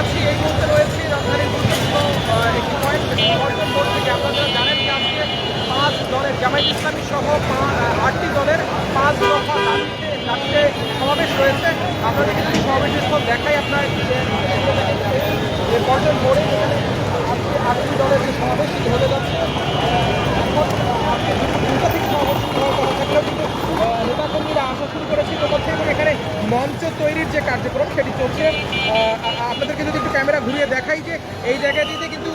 এই মুহূর্তে রয়েছি রাজধানীর একটি পয়েন্ট পল্টন মোড় থেকে আপনারা জানেন যে আজকে পাঁচ দলের, জামায়াত ইসলামী সহ আটটি দলের পাঁচ দফা দাবিতে দাবিতে সমাবেশ রয়েছে আপনাদের সমাবেশের স্থল দেখাই আপনার যে পল্টন মোড়ে আটটি দলের যে সমাবেশ, সেটি হতে যাচ্ছে। এখন মঞ্চ তৈরির যে কার্যক্রম, সেটি চলছে। আপনাদেরকে যদি একটু ক্যামেরা ঘুরিয়ে দেখাই যে এই জায়গাটিতে কিন্তু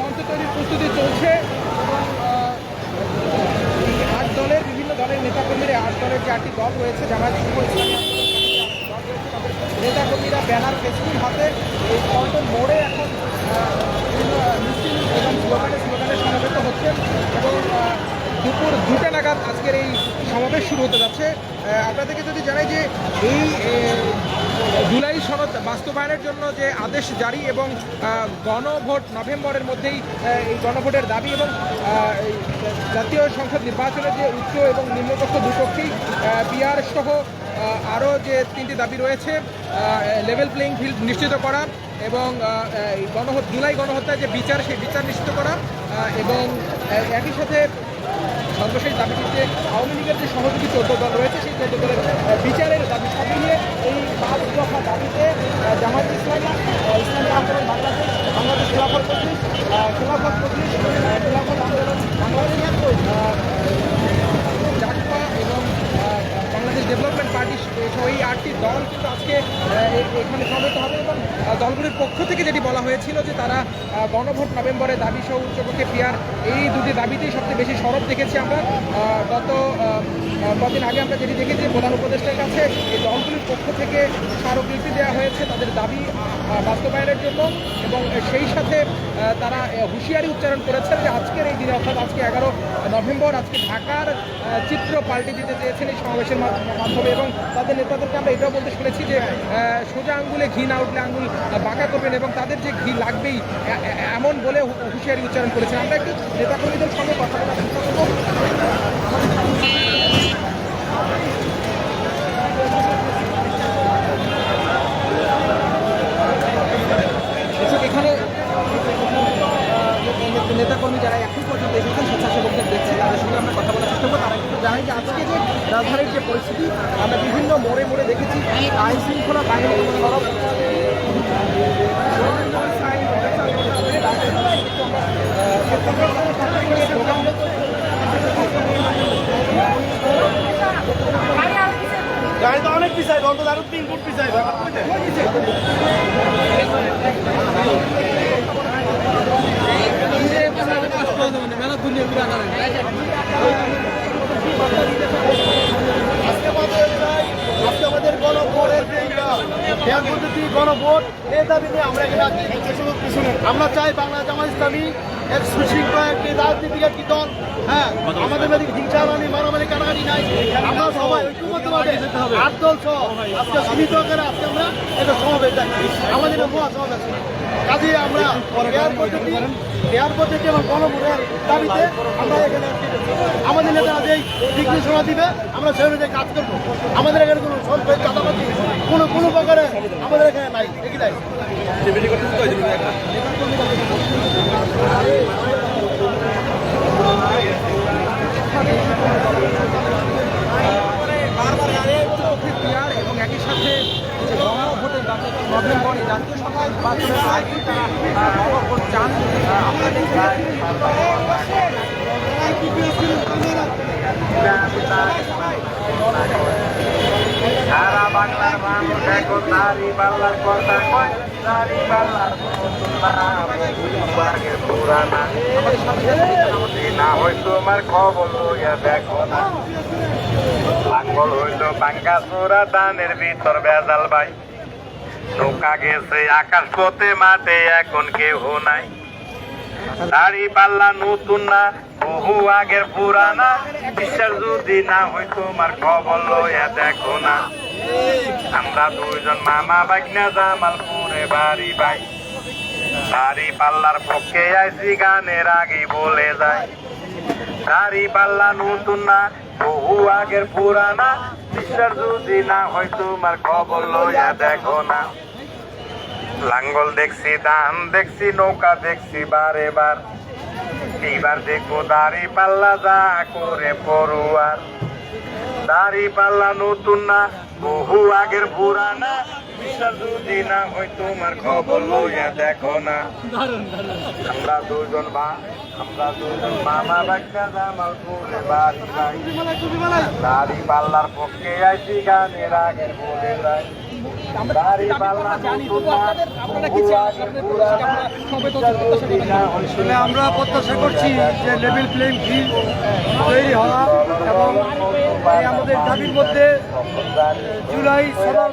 মঞ্চ তৈরির প্রস্তুতি চলছে। আট দলের বিভিন্ন দলের নেতাকর্মীরা, আট দলের যে আটটি দল রয়েছে জামায়াত নেতাকর্মীরা ব্যানার ফেস্টুন হাতে, এই পল্টন মোড়ে এখন মিছিল এবং স্লোগানে সমবেত হচ্ছে এবং আহ, দুপুর দুটা নাগাদ আজকের এই সমাবেশ শুরু হতে যাচ্ছে। আপনাদেরকে যদি জানাই যে এই জুলাই সনদ বাস্তবায়নের জন্য যে আদেশ জারি এবং গণভোট নভেম্বরের মধ্যেই এই গণভোটের দাবি এবং জাতীয় সংসদ নির্বাচনের যে উচ্চ এবং নিম্নপক্ষ দুপক্ষেই পিআর সহ আরও যে তিনটি দাবি রয়েছে লেভেল প্লেইং ফিল্ড নিশ্চিত করা এবং গণহত্যা, জুলাই গণহত্যার যে বিচার, সেই বিচার নিশ্চিত করা এবং একই সাথে সর্বশেষ দাবিটিতে আওয়ামী লীগের যে সহযোগী চোদ্দ দল রয়েছে, সেই চোদ্দ দলের বিচারের দাবি সব নিয়ে এই পাঁচ দফা দাবিতে জামাত ইসলাম ইসলামী আন্দোলন বাংলাদেশ বাংলাদেশ খেলাফত পত্রিশ খেলাফত পঁচিশ খেলাফত আন্দোলন বাংলাদেশ বাংলাদেশ ডেভেলপমেন্ট পার্টি এই আটটি দল কিন্তু আজকে এখানে সমবেত হবে এবং দলগুলির পক্ষ থেকে যেটি বলা হয়েছিল যে তারা গণভোট নভেম্বরে দাবি সহ উচ্চপক্ষে পিয়ার, এই দুটি দাবিতেই সবচেয়ে বেশি সরব দেখেছি আমরা। গত কদিন আগে আমরা যেটি দেখেছি, প্রধান উপদেষ্টার কাছে এই দলগুলির পক্ষ থেকে স্মারকলিপি দেওয়া হয়েছে, তাদের দাবি বাস্তবায়নের জন্য এবং সেই সাথে তারা হুঁশিয়ারি উচ্চারণ করেছেন যে আজকের এই দিনে, অর্থাৎ আজকে এগারো নভেম্বর, আজকে ঢাকার চিত্র পাল্টে দিতে চেয়েছেন এই সমাবেশের মাধ্যমে এবং তাদের নেতাদেরকে আমরা এটাও বলতে শুনেছি যে সোজা আঙ্গুলে ঘি না উঠলে আঙ্গুল বাঁকা করবেন এবং তাদের যে ঘি লাগবেই এমন বলে হুঁশিয়ারি উচ্চারণ করেছেন। আমরা একটু নেতাকর্মীদের সঙ্গে কথা বলার চেষ্টা করব দর্শক, এখানে আহ, নেতাকর্মী যারা এখন পর্যন্ত এসেছেন স্বেচ্ছাসেবকদের দেখছে তাদের সঙ্গে আমরা কথা বলার চেষ্টা করব তারা কিন্তু জানাই যে আজকে যে রাজধানীর যে পরিস্থিতি। আমরা বিভিন্ন মোড়ে মোড়ে দেখেছি এই আইন শৃঙ্খলা বাহিনী এবং সড়ক গাড়ি তো অনেক পিছাই অন্তত আরও তিন ফুট পিছাই আমাদের চাই, আজকে আমাদের গণভোটের পদ্ধতি গণভোট? এই দাবি নিয়ে আমরা এখানে। আমরা চাই বাংলা জামাত ইসলামী এক সুশৃঙ্খল একটি রাজনীতিক একটি দল। হ্যাঁ আমাদের মধ্যে হিংসা মানি মারামারি কানাকানি নাই। আমরা আট দল সহ আজকে সীমিত আকারে আজকে আমরা এটা সমাবেশ আমাদের মহা সমাবেশ। কাজে আমরা এয়ার পদ্ধতি এয়ার পদ্ধতি এবং গণভোটের দাবিতে আমরা এখানে আমাদের নেতারা যেই নির্দেশনা দিবে, আমরা সেই অনুযায়ী কাজ করব। আমাদের এখানে কোনো স্বল্প চাঁদাবাজি, কোনো কোনো প্রকারে আমাদের এখানে নাই। নাই? পিয়ার এবং একই সাথে যে গণভোটের তারা গণভোট চান? সারা বাংলার মানুষ এখন নারী বাংলার কথা কয়? নারী পাল্লার বাগের পুরানা না হয় খবর লইয়া দেখো না লাঙ্গল হইল বাঙ্গা চোরা দানের ভিতর বেজাল ভাই নৌকা গেছে আকাশ পথে মাঠে এখন কেউ নাই দাড়ি পাল্লা নতুন না বহু আগের পুরানা বিশ্বাস যদি না হয় তোমার খবর লইয়া দেখো না আমরা দুইজন মামা বাগনা জামালপুরে বাড়ি ভাই দাড়ি পাল্লার পক্ষে আইসি গানের আগে বলে যায় দাড়ি পাল্লা নতুন না, বহু আগের পুরানা। বিশ্বাস যদি না হয় তোমার খবর লইয়া দেখো না। লাঙ্গল দেখছি, ধান দেখছি, নৌকা দেখছি বারে বার। এইবার দেখব দাড়ি পাল্লা যা করে পড়ুয়ার। দাড়ি পাল্লা নতুন না বহু আগের পুরানা বিশ্বাস যদি না হয় তোমার খবর লইয়া দেখো না। আমরা দুজন মা আমরা দুজন মামা বাচ্চা জামালপুরে বাড়ি ভাই দাড়ি পাল্লার পক্ষে আইছি গানের আগের বলে যাই আমরা প্রত্যাশা। আসলে আমরা করছি যে লেভেল প্লেইং ফিল্ড তৈরি হওয়া এবং আমাদের দাবির মধ্যে জুলাই সনদ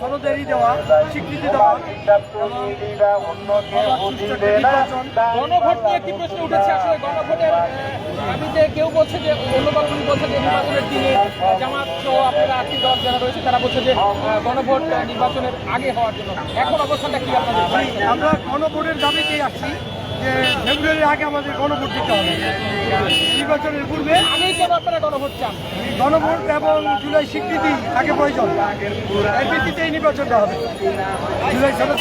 সনদেরই দেওয়া স্বীকৃতি দেওয়া গণভোট নিয়ে একটি প্রশ্ন উঠেছে আসলে গণভোটের দাবিতে কেউ বলছে যে অন্য দলগুলি বলছে যে নির্বাচনের দিনে জামাত সহ আপনারা আটটি দল যারা রয়েছে তারা বলছে যে গণভোট নির্বাচনের আগে হওয়ার জন্য। এখন অবস্থানটা কি আপনাদের? আমরা গণভোটের দাবিতেই আসছি যে ফেব্রুয়ারির আগে আমাদের গণভোট দিতে হবে। নির্বাচনের পূর্বে আগেই কেন আপনারা গণভোট চান? গণভোট এবং জুলাই স্বীকৃতি আগে প্রয়োজন। এর ভিত্তিতে এই নির্বাচনটা হবে। জুলাই সনদ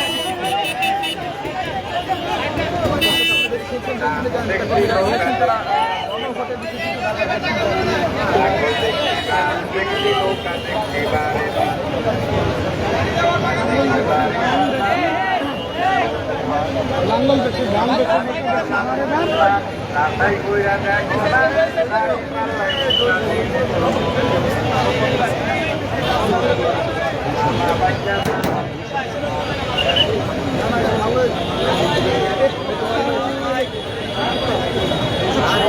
লাঙ্গল বেশি ধান বেশি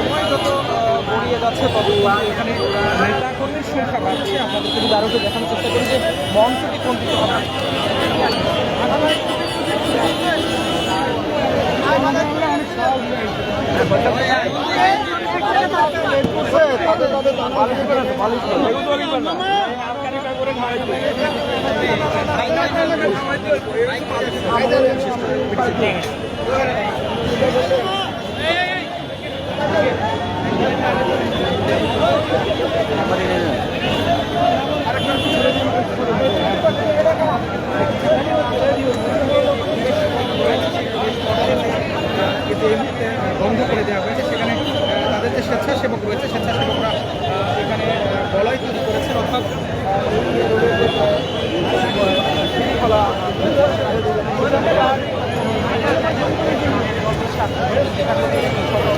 সময় যত যাচ্ছে এখানে নেতা কর্মীর সংখ্যা বাড়ছে। আপনাদের যদি আরও একটু দেখানোর চেষ্টা করি যে মঞ্চটি কোন দিকে হবে। এই মুহূর্তে বন্ধ করে দেওয়া হয়েছে। সেখানে তাদের যে স্বেচ্ছাসেবক রয়েছে স্বেচ্ছাসেবকরা আহ, বলয় তৈরি করেছেন অর্থাৎ থেকে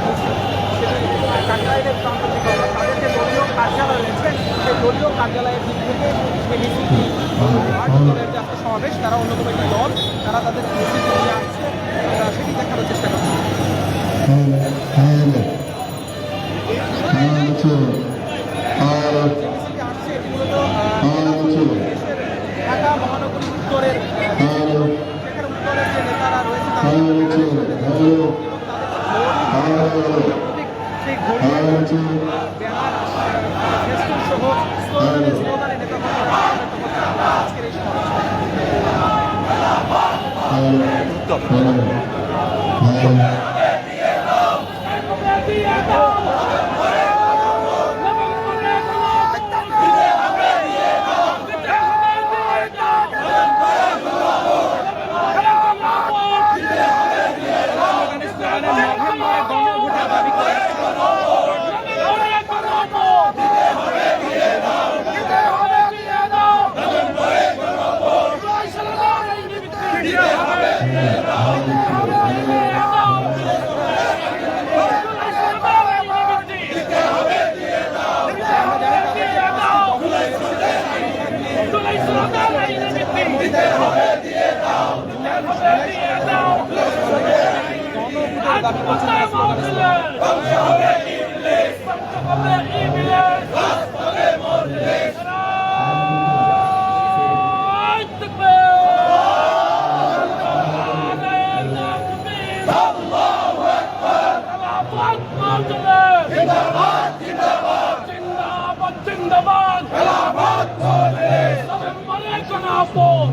টাঙ্গাইলের প্রান্ত তাদের যে দলীয় কার্যালয় রয়েছে দলীয় কার্যালয়ের দিক থেকে আজকে সমাবেশ, তারা অন্যতম একটি দল, তারা তাদের মিছিল নিয়ে আসছে। আমরা সেটি চেষ্টা করছি।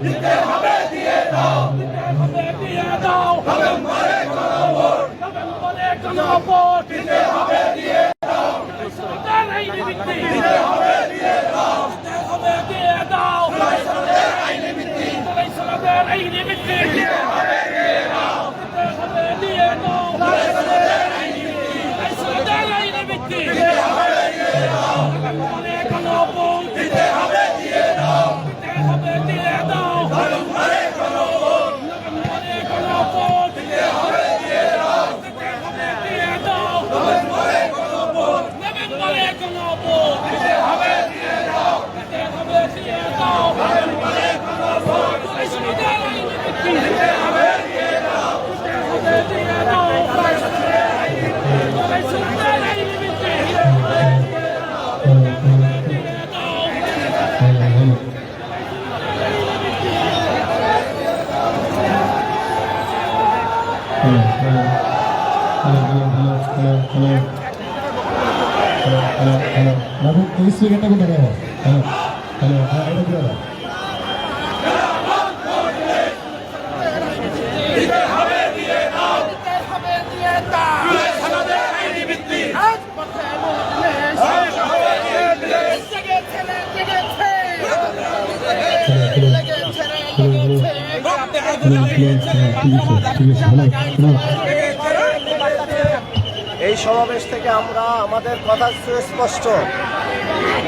দিতে হবে দিয়ে দাও দিতে হবে দিয়ে দাও নভেম্বরে গণাবো নভেম্বরে গণাবো দিতে হবে দিয়ে এই সমাবেশ থেকে আমরা আমাদের কথা সুস্পষ্ট।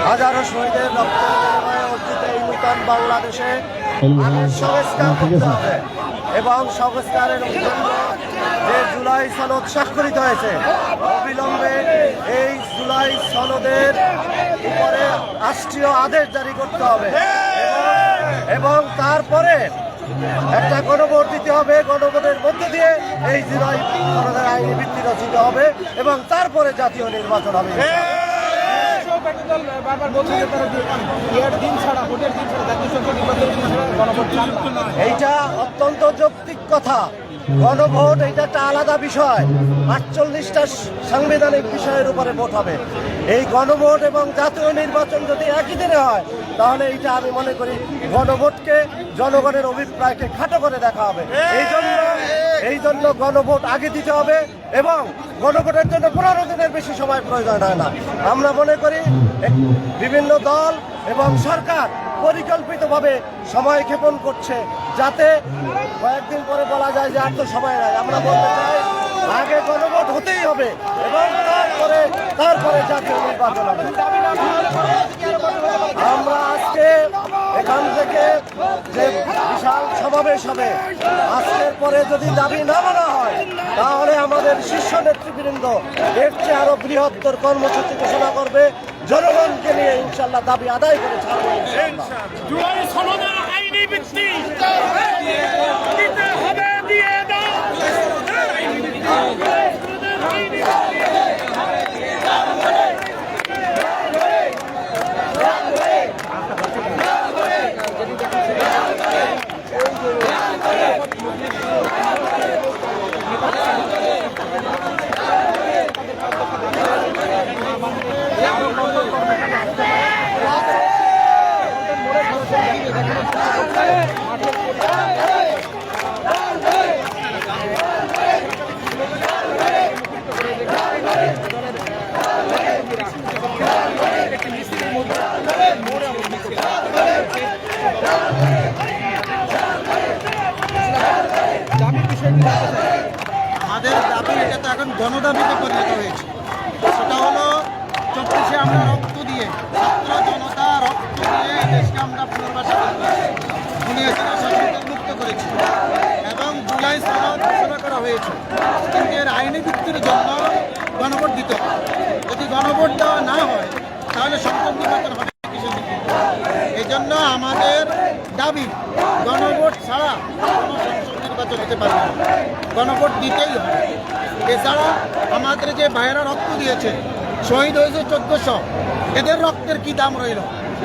হাজারো শহীদের রক্ত অর্জিত এই নূতন বাংলাদেশে সংস্কার করতে হবে এবং সংস্কারের জন্য যে জুলাই সনদ স্বাক্ষরিত হয়েছে, অবিলম্বে এই জুলাই সনদের উপরে রাষ্ট্রীয় আদেশ জারি করতে হবে। এবং তারপরে একটা গণভোট দিতে হবে গণভোটের মধ্য দিয়ে এই জুলাই সনদের আইনি ভিত্তি রচিত হবে এবং তারপরে জাতীয় নির্বাচন হবে। এইটা অত্যন্ত যৌক্তিক কথা। গণভোট এইটা একটা আলাদা বিষয়। আটচল্লিশটা সাংবিধানিক বিষয়ের উপরে ভোট হবে। এই গণভোট এবং জাতীয় নির্বাচন যদি একই দিনে হয় তাহলে এইটা আমি মনে করি গণভোটকে, জনগণের অভিপ্রায়কে খাটো করে দেখা হবে। এই জন্য এই জন্য গণভোট আগে দিতে হবে এবং গণভোটের জন্য পনেরো দিনের বেশি সময় প্রয়োজন হয় না। আমরা মনে করি বিভিন্ন দল এবং সরকার পরিকল্পিতভাবে সময় ক্ষেপণ করছে যাতে কয়েকদিন পরে বলা যায় যে আর তো সময় নাই। আমরা বলতে চাই, আগে গণভোট হতেই হবে এবং তারপরে তারপরে জাতীয় নির্বাচন হবে। আমরা আজকে এখান থেকে যে বিশাল সমাবেশ হবে, আজকের পরে যদি দাবি না মানা হয়, তাহলে আমাদের শীর্ষ নেতৃবৃন্দ এর চেয়ে আরও বৃহত্তর কর্মসূচি ঘোষণা করবে। জনগণকে নিয়ে ইনশাল্লাহ দাবি আদায় করে ছাড়বো। জুলাই সনদের আইনি ভিত্তি দিতে হবে দিয়ে দাও সনদের আইনি ভিত্তি সনদের আইনি ভিত্তি দাবির বিষয়টি জানতে চাই। আমাদের দাবি এটা তো এখন গণদাবিতে পরিণত হয়েছে। সেটা হলো চব্বিশে আমরা দুনিয়াকে মুক্ত করেছি এবং জুলাই সনদ ঘোষণা করা হয়েছে। কিন্তু এর আইনি ভিত্তির জন্য গণভোট দিতে হবে যদি গণভোট দেওয়া না হয়, তাহলে সংসদ নির্বাচন হবে কিসের ভিত্তিতে? এই জন্য আমাদের দাবি, গণভোট ছাড়া নির্বাচন হতে পারবে না। গণভোট দিতেই হবে। এছাড়া আমাদের যে ভাইয়েরা রক্ত দিয়েছে, শহীদ হয়েছে চোদ্দশো, এদের রক্তের কি দাম রইল?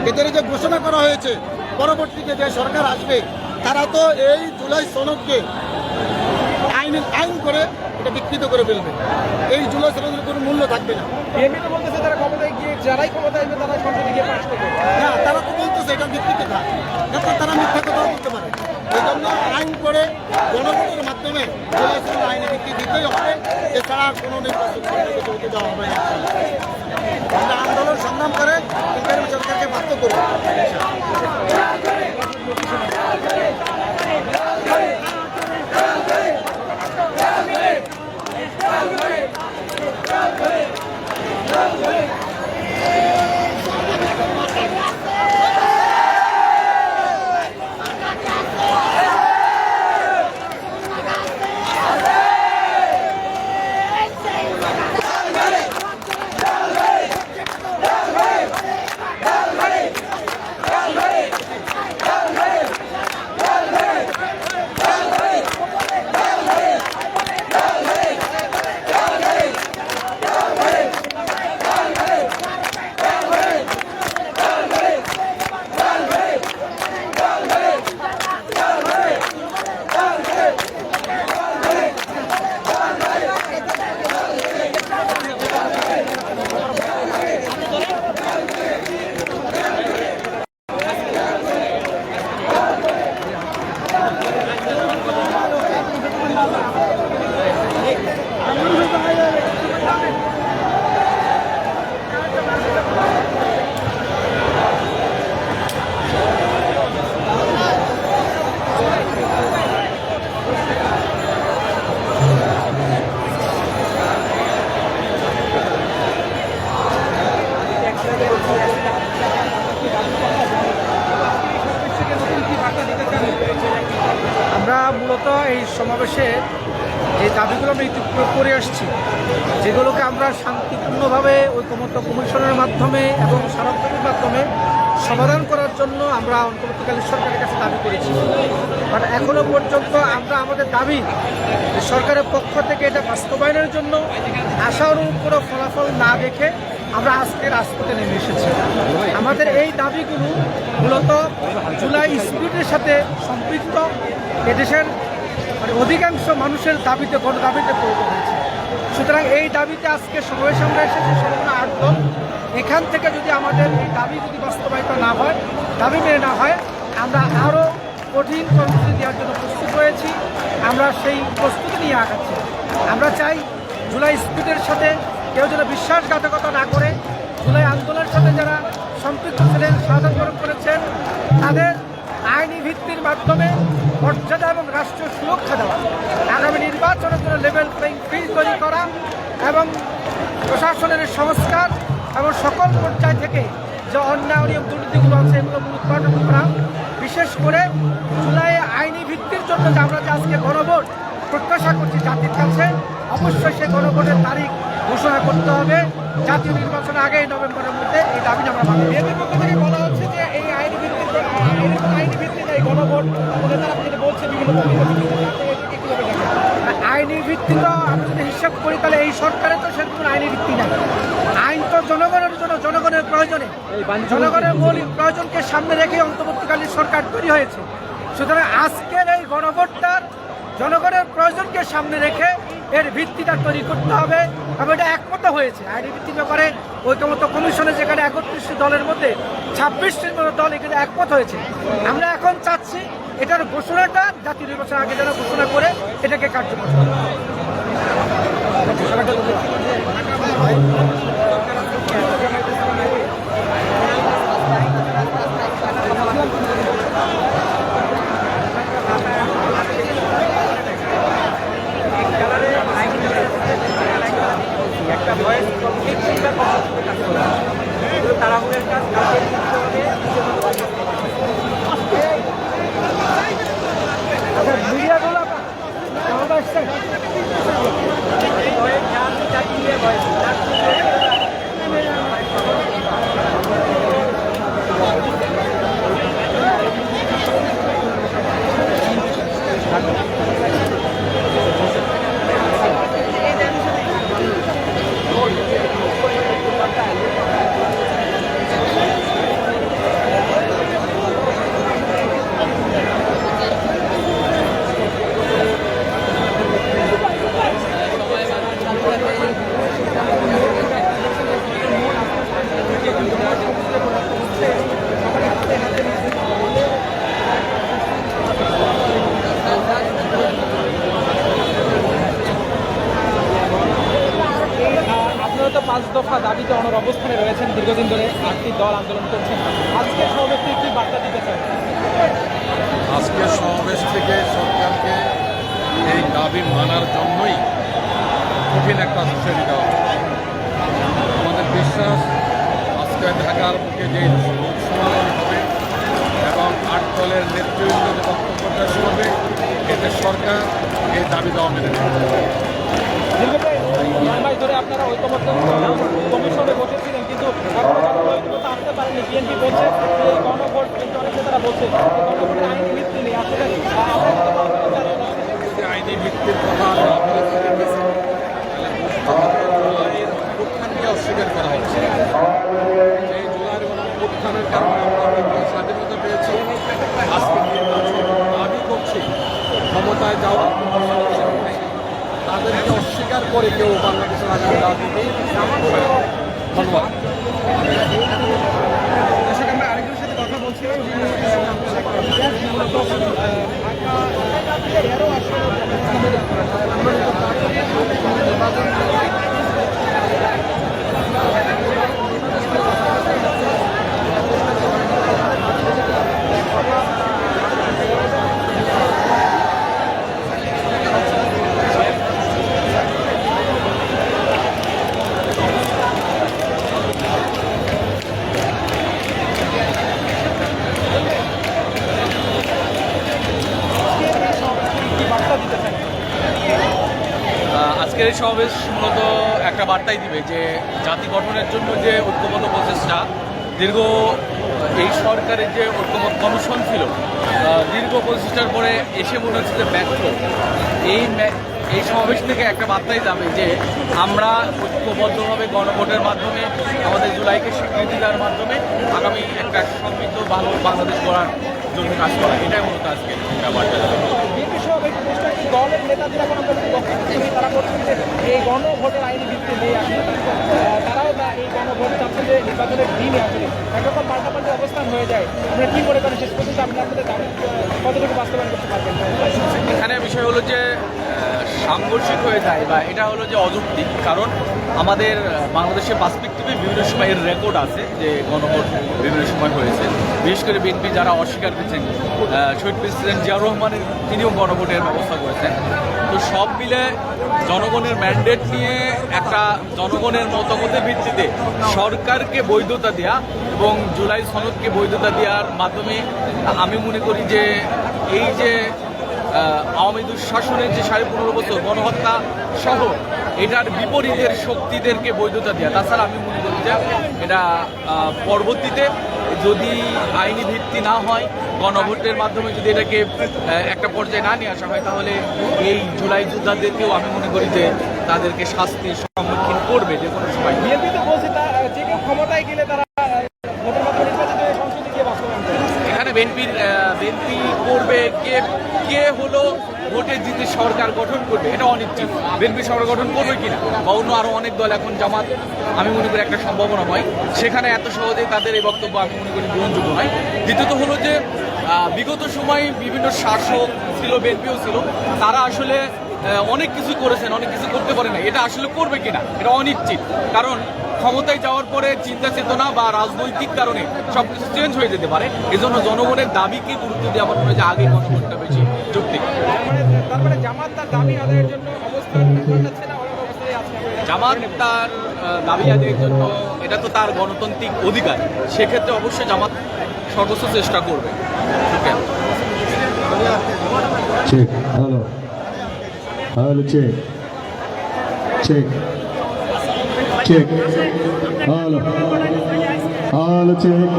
এদের যে ঘোষণা করা হয়েছে পরবর্তীতে যে সরকার আসবে তারা তো এই জুলাই সনদকে আইন আইন করে এটা বিকৃত করে ফেলবে। এই জুলাই সনদের কোনো মূল্য থাকবে না। বিএনপি তো বলতেছে তারা ক্ষমতায় গিয়ে যারাই ক্ষমতায় আসবে তারা সংসদে গিয়ে পাশ করবে। না তারা তো বলতেছে এটা মিথ্যে কথা তারা মিথ্যা কথা বলতে পারে। এই জন্য আইন করে গণভোটের মাধ্যমে জেলা সঙ্গে আইনে ভিত্তি দিতেই হবে। এছাড়া কোনো নির্বাচন দেওয়া হবে না। আমরা আন্দোলন সংগ্রাম করে সরকারকে বাধ্য করব আমরা সমাবেশে যে দাবিগুলো আমরা ইতিপূর্বে করে আসছি, যেগুলোকে আমরা শান্তিপূর্ণভাবে ঐকমত্য কমিশনের মাধ্যমে এবং সারাত্মকের মাধ্যমে সমাধান করার জন্য আমরা অন্তর্বর্তীকালীন সরকারের কাছে দাবি করেছি। বাট এখনও পর্যন্ত আমরা আমাদের দাবি সরকারের পক্ষ থেকে এটা বাস্তবায়নের জন্য আশানুরূপ কোনো ফলাফল না দেখে আমরা আজকে রাজপথে নেমে এসেছি। আমাদের এই দাবিগুলো মূলত জুলাই স্পিডের সাথে সম্পৃক্ত এদেশের মানে অধিকাংশ মানুষের দাবিতে গণ দাবিতে পরিণত হয়েছে। সুতরাং এই দাবিতে আজকে সমাবেশ আমরা এসেছি সর্বনা আট দল। এখান থেকে যদি আমাদের এই দাবি যদি বাস্তবায়িত না হয়, দাবি মেনে না হয়, আমরা আরও কঠিন কর্মসূচি দেওয়ার জন্য প্রস্তুত হয়েছি আমরা সেই প্রস্তুতি নিয়ে আগাচ্ছি। আমরা চাই জুলাই স্পিডের সাথে কেউ যেন বিশ্বাসঘাতকতা না করে, জুলাই আন্দোলনের সাথে যারা সম্পৃক্ত ছিলেন বরণ করেছেন ভিত্তির মাধ্যমে মর্যাদা এবং রাষ্ট্রীয় সুরক্ষা দেওয়া। আগামী নির্বাচনের জন্য লেভেল প্লেইং ফিল্ড তৈরি করা এবং প্রশাসনের সংস্কার এবং সকল পর্যায় থেকে যে অন্যায় নিয়ম দুর্নীতিগুলো আছে এগুলো উৎপাদন করা। বিশেষ করে জুলাই আইনি ভিত্তির জন্য যে আমরা যে আজকে গণভোট প্রত্যাশা করছি জাতির কাছে, অবশ্যই সে গণভোটের তারিখ ঘোষণা করতে হবে। জাতীয় নির্বাচন আগে নভেম্বরের মধ্যে এই দাবি আমরা পক্ষ থেকে বলা হচ্ছে যে এই আইনি ভিত্তিতে আইনি ভিত্তিতে এই গণভোট বলে তারা যেটা বলছে বিভিন্ন আইনি ভিত্তি তো আমরা যদি হিসাব করি তাহলে এই সরকারের তো সেরকম আইনি ভিত্তি নাই। আইন তো জনগণের জন্য জনগণের প্রয়োজনে। জনগণের মৌলিক প্রয়োজনকে সামনে রেখে অন্তর্বর্তীকালীন সরকার তৈরি হয়েছে। সুতরাং আজকের এই গণভোটটার জনগণের প্রয়োজনকে সামনে রেখে এর ভিত্তিটা তৈরি করতে হবে। এবং এটা একমত হয়েছে। আইনি ব্যাপারে ঐক্যমত কমিশনে যেখানে একত্রিশটি দলের মধ্যে ছাব্বিশটির মতো দল এখানে একমত হয়েছে। আমরা এখন চাচ্ছি এটার ঘোষণাটা, জাতীয় নির্বাচন আগে যেন ঘোষণা করে এটাকে কার্যকর করা হয়। একটা ভয়েস তাড়াহুড়ের কাজ পাঁচ দফা দাবিতে অনর অবস্থানে রয়েছেন দীর্ঘদিন ধরে আটটি দল আন্দোলন করছেন। আজকে সমাবেশে একটি বার্তা দিতে চান? আজকের সমাবেশ থেকে সরকারকে এই দাবি মানার জন্যই কঠিন একটা হুঁশিয়ারি দেওয়া। আমাদের বিশ্বাস আজকে ঢাকার মুখে যে সমাবেশ হবে এবং আট দলের নেতৃবৃন্দ যে বক্তব্য পেশ করবে এতে সরকার এই দাবি দেওয়া মেনে নেবে। মাস ধরে আপনারা ঐক্যবদ্ধ কমিশনে বসেছিলেন, কিন্তু জনপ্রতিনিধিত্ব আসতে পারেনি। বিএনপি বলছে এই গণভোট কিন্তু অনেক বলছে গণভোটের আইনি ভিত্তি নেই। আসলে আইনি ভিত্তির জুলাইয়ের উত্থানের কারণে আমরা স্বাধীনতা পেয়েছি। আজকে দাবি করছি ক্ষমতায় যাওয়া করে কেউ বাংলাদেশের আগামী রাজনীতি ধন্যবাদ দর্শক, আমরা আরেকজনের সাথে কথা বলছিলাম যিনি, আহ, মূলত, আহ, ঢাকা তেরো আসনে কি বার্তা দিতে চান আহ, আজকের এই সমাবেশ মূলত একটা বার্তাই দিবে যে জাতি গঠনের জন্য যে ঐক্যবদ্ধ প্রচেষ্টা, দীর্ঘ, এই সরকারের যে ঐক্যবদ্ধ কমিশন ছিল দীর্ঘ প্রচেষ্টার পরে এসে মনে হচ্ছে যে ব্যর্থ। এই এই সমাবেশ থেকে একটা বার্তাই যাবে যে আমরা ঐক্যবদ্ধভাবে গণভোটের মাধ্যমে, আমাদের জুলাইকে স্বীকৃতি দেওয়ার মাধ্যমে আগামী একটা সমৃদ্ধ ভালো বাংলাদেশ গড়ার জন্য কাজ করা। এটাই মূলত আজকে একটা বার্তা। যাবে বিএনপি সহ বেশ বেশ কয়েকটি দলের নেতাদের এখন আমরা যদি বক্তব্য শুনি, তারা বলছেন যে এই গণভোটের আইনি ভিত্তি নেই আসলে তারাও এই গণভোট চাচ্ছে যে নির্বাচনের দিনে আসলে একরকম পাল্টাপাল্টি অবস্থান হয়ে যায়। আমরা কি মনে করেন শেষ পর্যন্ত আপনি আপনাদের দাবি কতটুকু বাস্তবায়ন করতে পারবেন? এখানে বিষয় হলো যে সাংঘর্ষিক হয়ে যায় বা এটা হলো যে অযৌক্তিক। কারণ আমাদের বাংলাদেশে বাংলাদেশের পার্সপেক্টিভে বিভিন্ন সময় এর রেকর্ড আছে যে গণভোট বিভিন্ন সময় হয়েছে। বিশেষ করে বিএনপি যারা অস্বীকার করেছেন শহীদ প্রেসিডেন্ট জিয়াউর রহমানের, তিনিও গণভোটের ব্যবস্থা করেছেন। তো সব মিলে জনগণের ম্যান্ডেট নিয়ে একটা জনগণের মতামতের ভিত্তিতে সরকারকে বৈধতা দেওয়া এবং জুলাই সনদকে বৈধতা দেওয়ার মাধ্যমে আমি মনে করি যে এই যে আওয়ামী দুঃশাসনের যে সাড়ে পনেরো বছর গণহত্যা সহ এটার বিপরীতের শক্তিদেরকে বৈধতা দেওয়া তাছাড়া আমি মনে করি যে এটা পরবর্তীতে যদি আইনি ভিত্তি না হয় গণভোটের মাধ্যমে যদি এটাকে একটা পর্যায়ে না নিয়ে আসা হয় তাহলে এই জুলাই যোদ্ধাদেরকেও আমি মনে করি যে তাদেরকে শাস্তির সম্মুখীন করবে যে কোনো সময়। বিএনপি তো বলছে যে কেউ ক্ষমতায় গেলে তারা এখানে বিএনপির বিএনপি করবে কে? কে হলো ভোটে জিতে সরকার গঠন করবে, এটা অনিশ্চিত। বিএনপি সরকার গঠন করবে কিনা? বা অন্য আরও অনেক দল এখন জামাত, আমি মনে করি একটা সম্ভাবনা হয় সেখানে এত সহজে তাদের এই বক্তব্য আমি মনে করি গ্রহণযোগ্য হয় দ্বিতীয়ত হলো যে বিগত সময়ে বিভিন্ন শাসক ছিল, বিএনপিও ছিল, তারা আসলে অনেক কিছু করেছেন অনেক কিছু করতে পারে না এটা আসলে করবে কিনা? এটা অনিশ্চিত। কারণ ক্ষমতায় যাওয়ার পরে চিন্তা চেতনা বা রাজনৈতিক কারণে সব কিছু চেঞ্জ হয়ে যেতে পারে। এজন্য জনগণের দাবিকে গুরুত্ব দিয়ে আমার মনে হয় যে আগে গণভোটটা বেশি যৌক্তিক মানে তারপরে জামাত তার দাবি আদায়ের জন্য অবস্থান জামাত তার দাবি আদায়ের জন্য এটা তো তার গণতান্ত্রিক অধিকার। সেক্ষেত্রে অবশ্যই জামাত সর্বোচ্চ চেষ্টা করবে। ঠিক আছে Halo cek. Cek. Cek. Halo. Halo cek.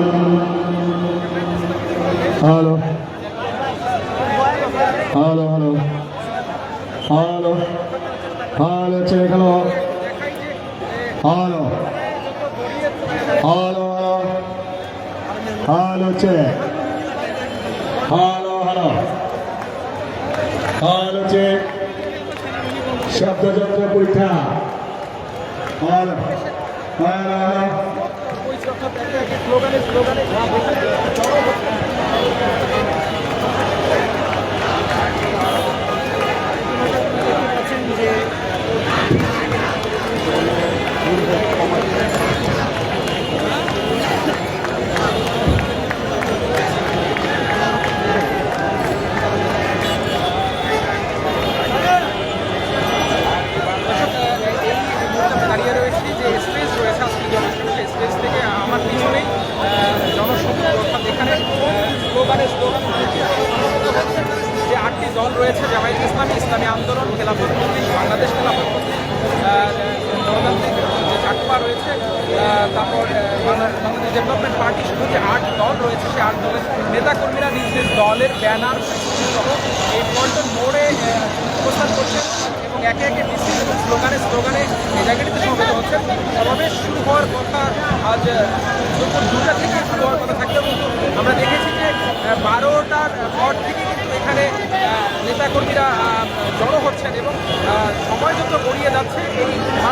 Halo. Halo halo. Halo. Halo cek halo. Halo. Halo halo. Halo cek. Halo halo. Halo cek. Hello, check. শব্দ যন্ত্র পরীক্ষা হ্যালো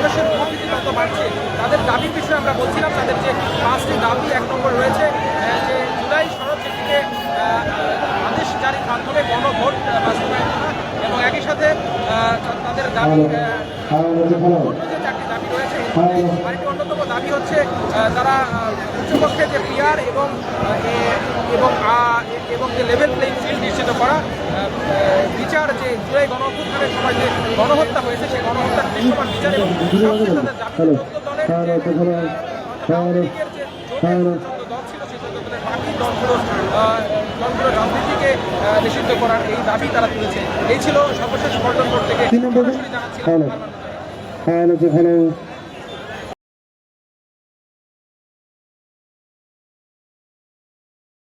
মানুষের উপস্থিতি তত বাড়ছে। তাদের দাবির বিষয়ে আমরা বলছিলাম, তাদের যে পাঁচটি দাবি এক নম্বর রয়েছে যে জুলাই শরৎ থেকে আদেশ জারির মাধ্যমে গণভোট বাস্তবায়ন করা। এবং একই সাথে তাদের দাবি দাবি রয়েছে। আরেকটি অন্যতম দাবি হচ্ছে তারা উচ্চপক্ষে যে পিয়ার এবং এ- এবং এবং যে লেভেল প্লেইং ফিল্ড নিশ্চিত করা বিচার যে জুলাই গণ অভ্যুত্থানের সময় যে গণহত্যা হয়েছে সেই গণহত্যার দৃশ্যমান বিচার এবং রাজনীতিকে নিষিদ্ধ করার এই দাবি তারা তুলেছে। এই ছিল সর্বশেষ পল্টন বোর্ড থেকে জানাচ্ছিলাম হ্যালো হ্যালো